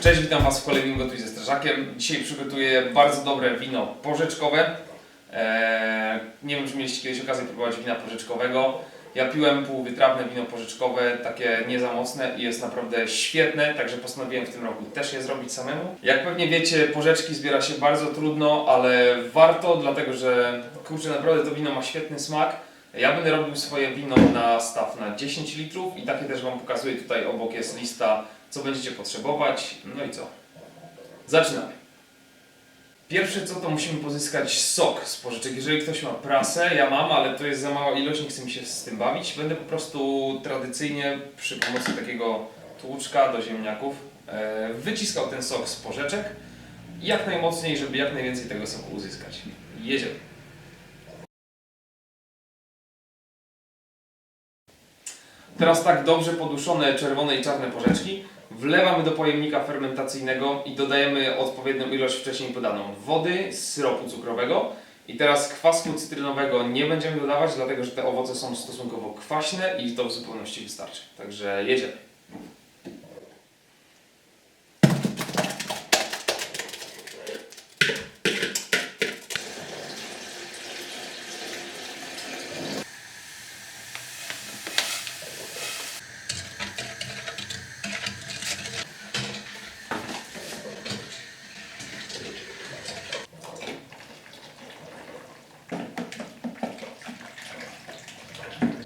Cześć, witam Was w kolejnym Gotuj ze Strażakiem. Dzisiaj przygotuję bardzo dobre wino porzeczkowe. Eee, nie wiem, czy mieliście kiedyś okazję próbować wina porzeczkowego. Ja piłem półwytrawne wino porzeczkowe, takie nie za mocne i jest naprawdę świetne, także postanowiłem w tym roku też je zrobić samemu. Jak pewnie wiecie, porzeczki zbiera się bardzo trudno, ale warto, dlatego że kurczę, naprawdę to wino ma świetny smak. Ja będę robił swoje wino na staw na 10 litrów i takie też Wam pokazuję. Tutaj obok jest lista, co będziecie potrzebować. No i co? Zaczynamy. Pierwsze co, to musimy pozyskać sok z pożyczek. Jeżeli ktoś ma prasę, ja mam, ale to jest za mała ilość, nie chcę mi się z tym bawić. Będę po prostu tradycyjnie przy pomocy takiego tłuczka do ziemniaków e, wyciskał ten sok z porzeczek jak najmocniej, żeby jak najwięcej tego soku uzyskać. Jedziemy. Teraz tak dobrze poduszone czerwone i czarne porzeczki wlewamy do pojemnika fermentacyjnego i dodajemy odpowiednią ilość wcześniej podaną wody, syropu cukrowego i teraz kwasku cytrynowego nie będziemy dodawać, dlatego że te owoce są stosunkowo kwaśne i to w zupełności wystarczy. Także jedziemy.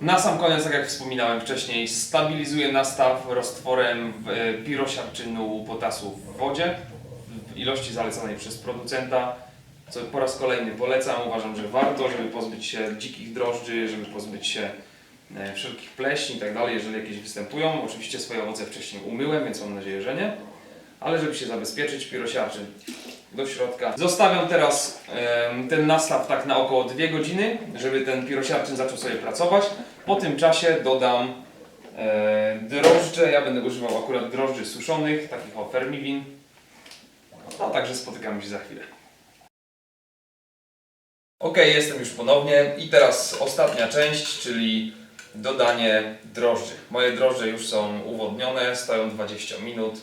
Na sam koniec, tak jak wspominałem wcześniej, stabilizuję nastaw roztworem e, pirosiarczynu potasu w wodzie w ilości zalecanej przez producenta. Co po raz kolejny polecam, uważam, że warto, żeby pozbyć się dzikich drożdży, żeby pozbyć się e, wszelkich pleśni i tak dalej, jeżeli jakieś występują. Oczywiście swoje owoce wcześniej umyłem, więc mam nadzieję, że nie. Ale żeby się zabezpieczyć, pirosiarczyn do środka. Zostawiam teraz em, ten nastaw tak na około 2 godziny, żeby ten pirosiarczyn zaczął sobie pracować. Po tym czasie dodam e, drożdże. Ja będę używał akurat drożdży suszonych, takich o fermiwin. A także spotykamy się za chwilę. Ok, jestem już ponownie i teraz ostatnia część, czyli dodanie drożdży. Moje drożdże już są uwodnione, stoją 20 minut.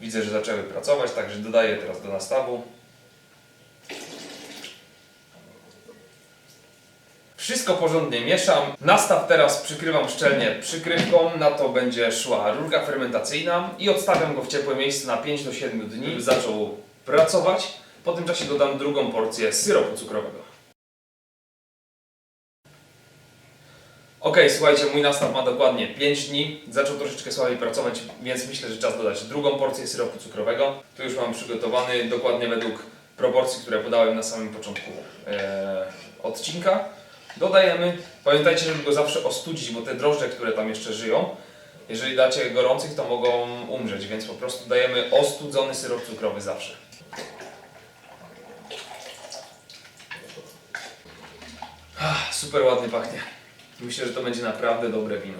Widzę, że zaczęły pracować, także dodaję teraz do nastawu. Wszystko porządnie mieszam. Nastaw teraz przykrywam szczelnie przykrywką, na to będzie szła rurka fermentacyjna i odstawiam go w ciepłe miejsce na 5 do 7 dni, żeby zaczął pracować. Po tym czasie dodam drugą porcję syropu cukrowego. Ok, słuchajcie, mój nastaw ma dokładnie 5 dni. Zaczął troszeczkę słabiej pracować, więc myślę, że czas dodać drugą porcję syropu cukrowego. Tu już mam przygotowany dokładnie według proporcji, które podałem na samym początku e, odcinka. Dodajemy. Pamiętajcie, żeby go zawsze ostudzić, bo te drożdże, które tam jeszcze żyją, jeżeli dacie gorących, to mogą umrzeć, więc po prostu dajemy ostudzony syrop cukrowy zawsze. Ah, super ładnie pachnie. Myślę, że to będzie naprawdę dobre wino.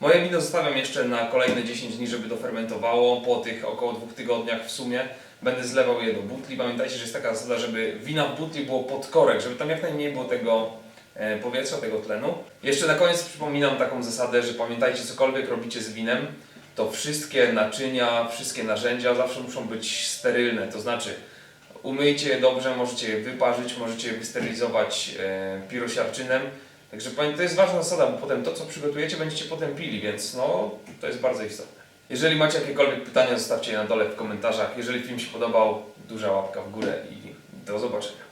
Moje wino zostawiam jeszcze na kolejne 10 dni, żeby to fermentowało. Po tych około dwóch tygodniach w sumie będę zlewał je do butli. Pamiętajcie, że jest taka zasada, żeby wina w butli było pod korek, żeby tam jak najmniej było tego e, powietrza, tego tlenu. Jeszcze na koniec przypominam taką zasadę, że pamiętajcie, cokolwiek robicie z winem, to wszystkie naczynia, wszystkie narzędzia zawsze muszą być sterylne. To znaczy, umyjcie je dobrze, możecie je wyparzyć, możecie je wysterylizować e, pirosiarczynem. Także to jest ważna zasada, bo potem to, co przygotujecie, będziecie potem pili, więc no, to jest bardzo istotne. Jeżeli macie jakiekolwiek pytania, zostawcie je na dole w komentarzach. Jeżeli film się podobał, duża łapka w górę i do zobaczenia.